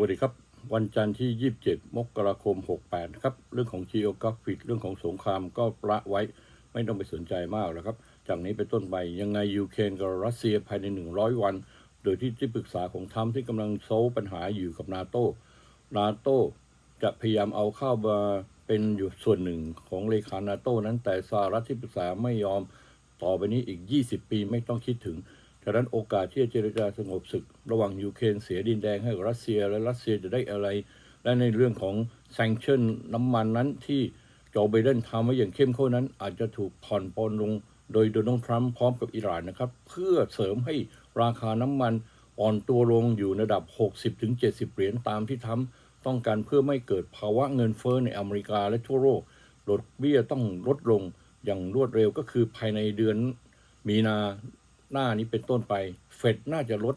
วัสดีครับ วันจันทร์ที่ 27 มกราคม 68 ครับ เรื่องของ geography เรื่องของสงครามก็ประไว้ไม่ต้องไปสนใจมากแล้วครับ จากนี้เป็นต้นไปยังไงยูเครนกับรัสเซียภายใน 100 วัน โดยที่ที่ปรึกษาของทรัมป์ที่กำลังโซลปัญหาอยู่กับนาโตนาโตจะพยายามเอาเข้ามาเป็นอยู่ส่วนหนึ่งของเลขานาโตนั้นแต่สหรัฐที่ปรึกษาไม่ยอมต่อไปนี้อีก 20 ปีไม่ต้องคิดถึง ฉะนั้นโอกาสที่จะเจรจาสงบศึก ระหว่างยูเครนเสียดินแดงให้กับรัสเซีย และรัสเซียจะได้อะไร และในเรื่องของแซงชั่นน้ำมันนั้นที่โจไบเดนทำไว้อย่างเข้มข้นนั้น อาจจะถูกผ่อนปลนลงโดยโดนัลด์ทรัมป์พร้อมกับอิหร่านนะครับ เพื่อเสริมให้ราคาน้ำมันอ่อนตัวลงอยู่ในระดับ 60-70 เหรียญตามที่ทรัมป์ต้องการเพื่อไม่เกิดภาวะเงินเฟ้อในอเมริกาและทั่วโลกดอกเบี้ยต้องลดลงอย่างรวดเร็วก็คือภายในเดือนมีนา หน้านี้เป็นต้นไป เฟดน่าจะลด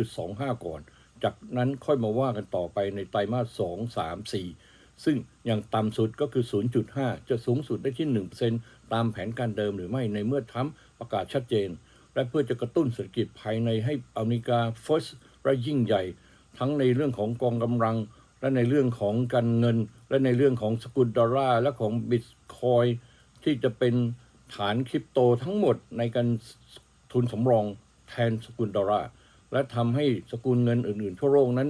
0.25 ก่อน จากนั้นค่อยมาว่ากันต่อไปในไตรมาส 2 3 4 ซึ่งอย่างต่ำสุดก็คือ 0.5 จะสูงสุดได้ที่ 1%ตามแผนการเดิมหรือไม่ในเมื่อทรัมประกาศชัดเจน และเพื่อจะกระตุ้นเศรษฐกิจภายในให้อเมริกา first และยิ่งใหญ่ ทั้งในเรื่องของกองกำลัง และในเรื่องของการเงิน และในเรื่องของสกุลดอลลาร์และของบิตคอยที่จะเป็นฐานคริปโตทั้งหมดในการ ทุนสำรองแทนสกุลดอลลาร์และทำให้สกุลเงินอื่นๆ ทั่วโลกนั้น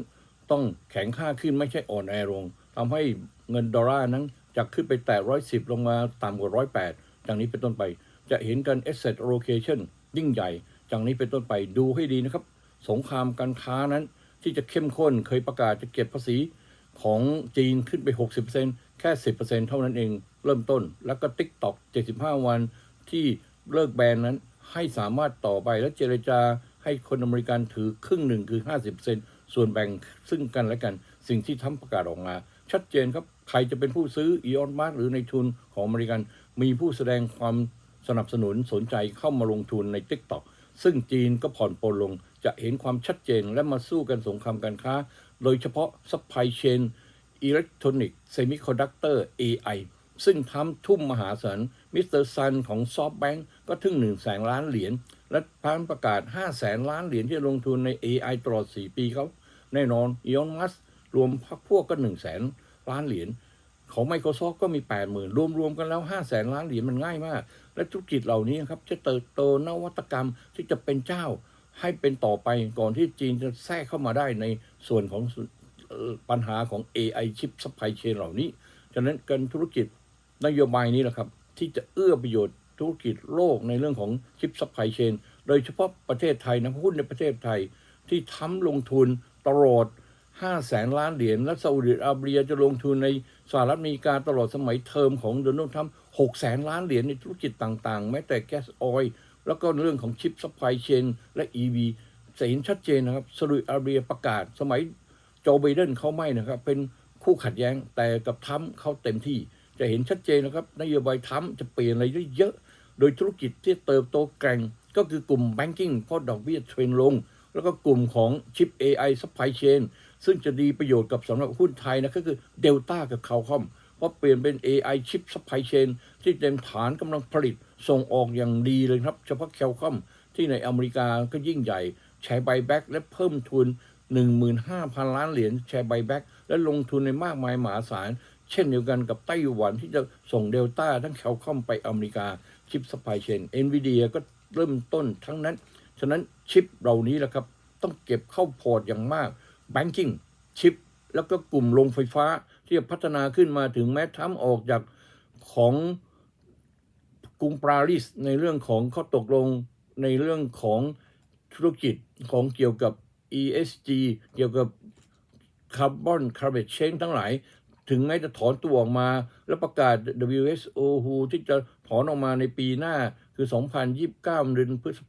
ต้องแข็งค่าขึ้นไม่ใช่อ่อนแอลงทำให้เงินดอลลาร์นั้นจะขึ้นไปแตะร้อยสิบลงมาต่ำกว่าร้อยแปดจากนี้เป็นต้นไป จะเห็นกัน asset allocation ยิ่งใหญ่จากนี้เป็นต้นไปดูให้ดีนะครับ สงครามการค้านั้นที่จะเข้มข้นเคยประกาศจะเก็บภาษีของจีนขึ้นไป 60%แค่ 10%เท่านั้นเอง เริ่มต้น แล้วก็ TikTok 75 วันที่เลิกแบนนั้น ให้สามารถต่อไปและเจรจาให้คนอเมริกันถือครึ่งหนึ่งคือ 50%ส่วนแบ่งซึ่งกันและกัน สิ่งที่ทำประกาศออกมา ชัดเจนครับ ใครจะเป็นผู้ซื้ออีออนมาร์หรือในทุนของอเมริกัน มีผู้แสดงความสนับสนุนสนใจเข้ามาลงทุนใน TikTok ซึ่งจีนก็ผ่อนปลนลง จะเห็นความชัดเจนและมาสู้กันสงครามการค้า โดยเฉพาะ supply chain อิเล็กทรอนิกส์เซมิคอนดักเตอร์ AI ซึ่งทำทุ่มมหาศาล มิสเตอร์ซันของซอฟแบงก์ก็ถึง1 0 0 0 0แสนล้านเหรียญ และพันประกาศ5 0 0แสนล้านเหรียญที่ลงทุนใน AI ตลอด4ปีเขาแน่นอนอีออนมัสรวมพักพวกก็1 0 0 0 0แสนล้านเหรียญของ Microsoft ก็มี 80,000 รวม ๆ กันแล้ว 5 0 0แสนล้านเหรียญมันง่ายมาก และธุรกิจเหล่านี้ครับ จะเติบโตนวัตกรรมที่จะเป็นเจ้าให้เป็นต่อไปก่อนที่จีนจะแทรกเข้ามาได้ในส่วนของปัญหาของ AI ชิป supply chain เหล่านี้ ฉะนั้นการธุรกิจนโยบายนี้แหละครับ ที่จะเอื้อประโยชน์ธุรกิจโลกในเรื่องของชิป supply chain โดยเฉพาะประเทศไทยนะหุ้นในประเทศไทย ที่ทำลงทุนตลอด5แสนล้านเหรียญและซาอุดิอาระเบียจะลงทุนในสหรัฐอเมริกาตลอดสมัยเทอมของโดนัลด์ทรัมป์6แสนล้านเหรียญในธุรกิจต่างๆ แม้แต่แก๊สออยล์แล้วก็เรื่องของชิป supply chain และ EV จะเห็นชัดเจนนะครับซาอุดิอาระเบียประกาศสมัยโจไบเดนเขาไม่นะครับ เป็นคู่ขัดแย้งแต่กับทรัมป์เขาเต็มที่ จะเห็นชัดเจนนะครับนโยบายทรัมจะเปลี่ยนอะไรได้เยอะ โดยธุรกิจที่เติบโตแกร่ง ก็คือกลุ่มแบงกิ้งเพราะดอกเบี้ยเทรนลง แล้วก็กลุ่มของชิป AI supply chain ซึ่งจะดีประโยชน์กับสำหรับหุ้นไทยนะก็คือเดลต้ากับคาคอมเพราะเปลี่ยนเป็น AI chip supply chain ที่เต็มฐานกำลังผลิตส่งออกอย่างดีเลยครับ เฉพาะแคลคอมที่ในอเมริกาก็ยิ่งใหญ่ ใช้ไบแบ็กและเพิ่มทุน 15,000 ล้านเหรียญแชร์ไบแบ็กและลงทุนในมากมายมหาศาล เช่นเดียวกันกับไต้หวันที่จะส่งเดลต้าทั้งแคลคอมไปอเมริกาชิปสปายเชนเอ็นวีเดียก็เริ่มต้นทั้งนั้น ฉะนั้นชิปเหล่านี้แหละครับ ต้องเก็บเข้าพอร์ตอย่างมากแบงกิ้งชิป แล้วก็กลุ่มโรงไฟฟ้าที่จะพัฒนาขึ้นมาถึงแม้ทำออกจากของกรุงปารีสในเรื่องของข้อตกลงในเรื่องของธุรกิจของเกี่ยวกับ ESG เกี่ยวกับคาร์บอนคาร์บอนเชนทั้งหลาย ถึงแม้จะถอนตัวออกมา แล้วประกาศ WSO ที่จะถอนออกมาในปีหน้าคือ 2029เดือนพฤษ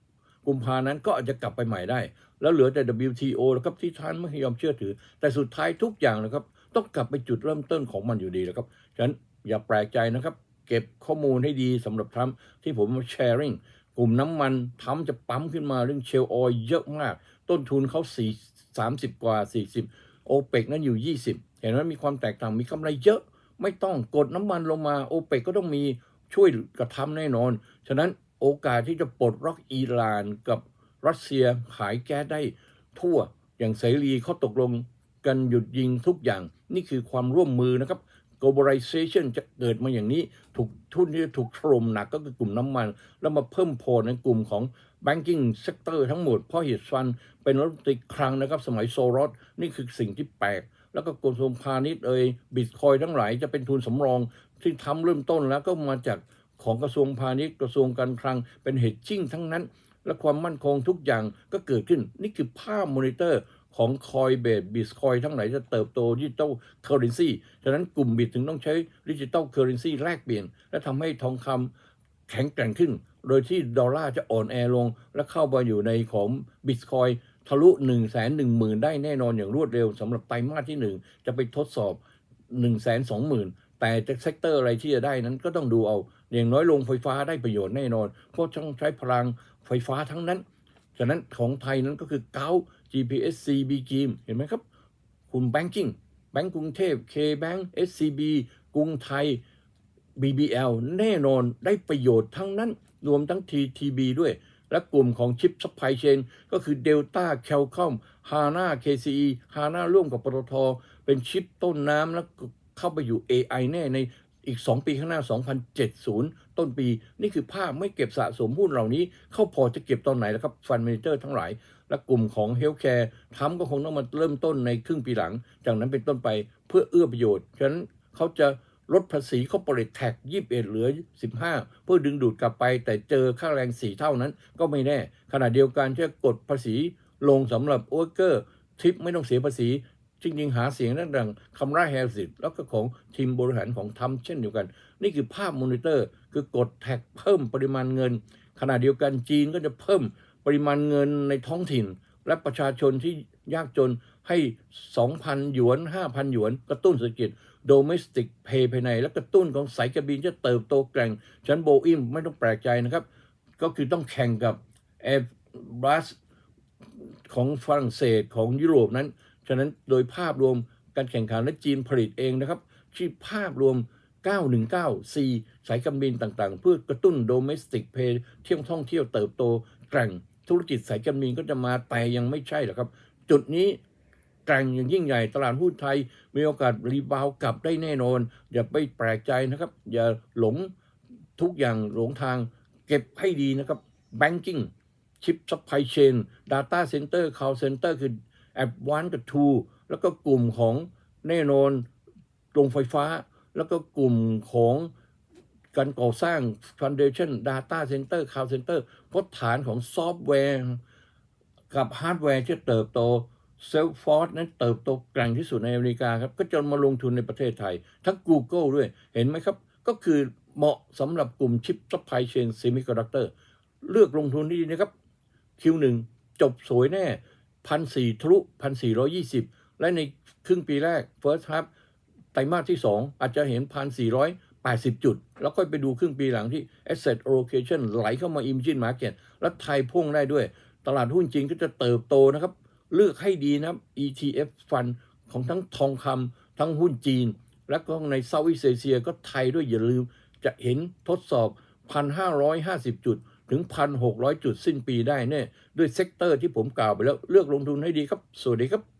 กุมภานั้นก็อาจจะกลับไปใหม่ได้ แล้วเหลือแต่ WTO แล้วครับที่ท่านไม่ยอมเชื่อถือ แต่สุดท้ายทุกอย่างนะครับ ต้องกลับไปจุดเริ่มต้นของมันอยู่ดีแล้วครับฉะนั้นอย่าแปลกใจนะครับ เก็บข้อมูลให้ดีสำหรับทรัมป์ที่ผมมาแชร์ริงกลุ่มน้ำมันทรัมจะปั๊มขึ้นมาเรื่องเชลออยเยอะมาก ต้นทุนเขาสี่สามสิบกว่าสี่สิบ โอเปกนั้นอยู่ยี่สิบเห็นไหมมีความแตกต่างมีกำไรเยอะ ไม่ต้องกดน้ำมันลงมาโอเปกก็ต้องมีช่วยกระทำแน่นอน ฉะนั้นโอกาสที่จะปลดล็อกอิหร่านกับรัสเซียขายแก๊สได้ทั่วอย่างเสรีเขาตกลงกันหยุดยิงทุกอย่างนี่คือความร่วมมือนะครับ globalization จะเกิดมาอย่างนี้ ถูกทุนที่ถูกถล่มหนักก็คือกลุ่มน้ำมัน แล้วมาเพิ่มโพลในกลุ่มของ banking sector ทั้งหมด เพราะเหตุฟันเป็นรัฐมนตรีคลังนะครับ สมัยโซรอสนี่คือสิ่งที่แปลก แล้วก็กระทรวงพาณิชย์เอ่ยบิตคอยทั้งหลายจะเป็นทุนสำรองที่ทำเริ่มต้นแล้วก็มาจากของกระทรวงพาณิชย์กระทรวงการคลังเป็นเหตุจิ้งทั้งนั้น และความมั่นคงทุกอย่างก็เกิดขึ้น นี่คือภาพมอนิเตอร์ ของคอยเบสบิตคอยทั้งหลายจะเติบโตดิจิตอลเคอร์เรนซีฉะนั้นกลุ่มบิตถึงต้องใช้ดิจิตอลเคอร์เรนซีแลกเปลี่ยน และทำให้ทองคำแข็งแกร่งขึ้น โดยที่ดอลลาร์จะอ่อนแอลง และเข้ามาอยู่ในของบิตคอยทะลุ1นึ่งแสนหนึ่งหมื่นได้แน่นอนอย่างรวดเร็วสำหรับไตรมาสที่ 1 จะไปทดสอบ1นึ่งแสนสองหมื่นแต่เซกเตอร์อะไรที่จะได้นั้นก็ต้องดูเอา อย่างน้อยลงไฟฟ้าได้ประโยชน์แน่นอน เพราะต้องใช้พลังไฟฟ้าทั้งนั้น ฉะนั้นของไทยนั้นก็คือเก้า GPS CB กีมเห็นไหมครับคุณแบงกิ้งแบงก์กรุงเทพ K Bank SCB กรุงไทย BBL แน่นอนได้ประโยชน์ทั้งนั้น รวมทั้ง TTB ด้วย และกลุ่มของชิปซัพพลายเชนก็คือ Delta c a l c o m HANA KCE HANA ร่วมกับปตทเป็นชิปต้นน้ำแล้วเข้าไปอยู่ AI แน่ในอีก 2 ปีข้างหน้า 2070 ต้นปี นี่คือภาพไม่เก็บสะสมหุ้นเหล่านี้ เข้าพอจะเก็บตอนไหนแล้วครับฟันเมเจอร์ทั้งหลาย และกลุ่มของเฮลท์แคร์ทำก็คงต้องมาเริ่มต้นในครึ่งปีหลัง จากนั้นเป็นต้นไปเพื่อเอื้อประโยชน์ ฉะนั้นเขาจะลดภาษีเขาปริตแท็ก21เอ็ดเหลือ15เพื่อดึงดูดกลับไป แต่เจอค่าแรง4เท่านั้นก็ไม่แน่ ขณะเดียวกันจะกดภาษีลงสำหรับโอเกอร์ทิปไม่ต้องเสียภาษีจริงๆหาเสียงนั่นดังคำร่าแฮร์สิตแล้วก็ของทีมบริหารของทำเช่นเดียวกัน นี่คือภาพมอนิเตอร์คือกดแท็กเพิ่มปริมาณเงิน ขณะเดียวกันจีนก็จะเพิ่ม ปริมาณเงินในท้องถิ่น และประชาชนที่ยากจนให้ 2,000 หยวน 5,000 หยวน กระตุ้นเศรษฐกิจโดเมสติกเพย์ภายใน และกระตุ้นของสายการบินจะเติบโตแกร่งฉันโบอิมไม่ต้องแปลกใจนะครับ ก็คือต้องแข่งกับ Airbus ของฝรั่งเศสของยุโรปนั้น ฉะนั้นโดยภาพรวมการแข่งขันและจีนผลิตเองนะครับที่ภาพรวม 919 C สายการบินต่างๆ เพื่อกระตุ้นโดเมสติกเพย์เที่ยวท่องเที่ยวเติบโต แกร่งธุรกิจสายการบินก็จะมาแต่ยังไม่ใช่หรอกครับ จุดนี้แกร่งอย่างยิ่งใหญ่ตลาดหุ้นไทย มีโอกาสรีบาวกลับได้แน่นอน อย่าไปแปลกใจนะครับ อย่าหลงทุกอย่างหลงทางเก็บให้ดีนะครับ banking ชิปซัพพลายเชน Data Center Cloud Center คือแอดวานกับทูแล้วก็กลุ่มของแน่นอนโรงไฟฟ้า แล้วก็กลุ่มของ การก่อสร้าง Foundation Data Center Cloud Center พราะฐานของซอฟต์แวร์ กับฮาร์ดแวร์ที่เติบโตเซลฟอร์ e นั้นเติบโตแกร่งที่สุดในอเมริกาครับ ก็จะมาลงทุนในประเทศไทย ทั้ง Google ด้วยเห็นไหมครับ ก็คือเหมาะสำหรับกลุ่มชิปซัพพลายเชนเซมิคอนดักเตอร์เลือกลงทุนดีนะครับ Q1 จบสวยแน่พันสี่ทะลุพันสี่ร้อยี่สิบและในครึ่งปีแรก First Half ไตรมาสที่ 2 อาจจะเห็นพันสี่ร้อย แปดสิบจุด แล้วค่อยไปดูครึ่งปีหลังที่ Asset Allocation ไหลเข้ามา Emerging Market และไทยพุ่งได้ด้วย ตลาดหุ้นจริงก็จะเติบโตนะครับ เลือกให้ดีนะครับ ETF Fund ของทั้งทองคำทั้งหุ้นจีน และก็ในเซาท์อีสเอเชียก็ไทยด้วยอย่าลืม จะเห็นทดสอบ 1,550 จุดถึง 1,600 จุดสิ้นปีได้แน่ด้วยเซกเตอร์ที่ผมกล่าวไปแล้วเลือกลงทุนให้ดีครับ สวัสดีครับ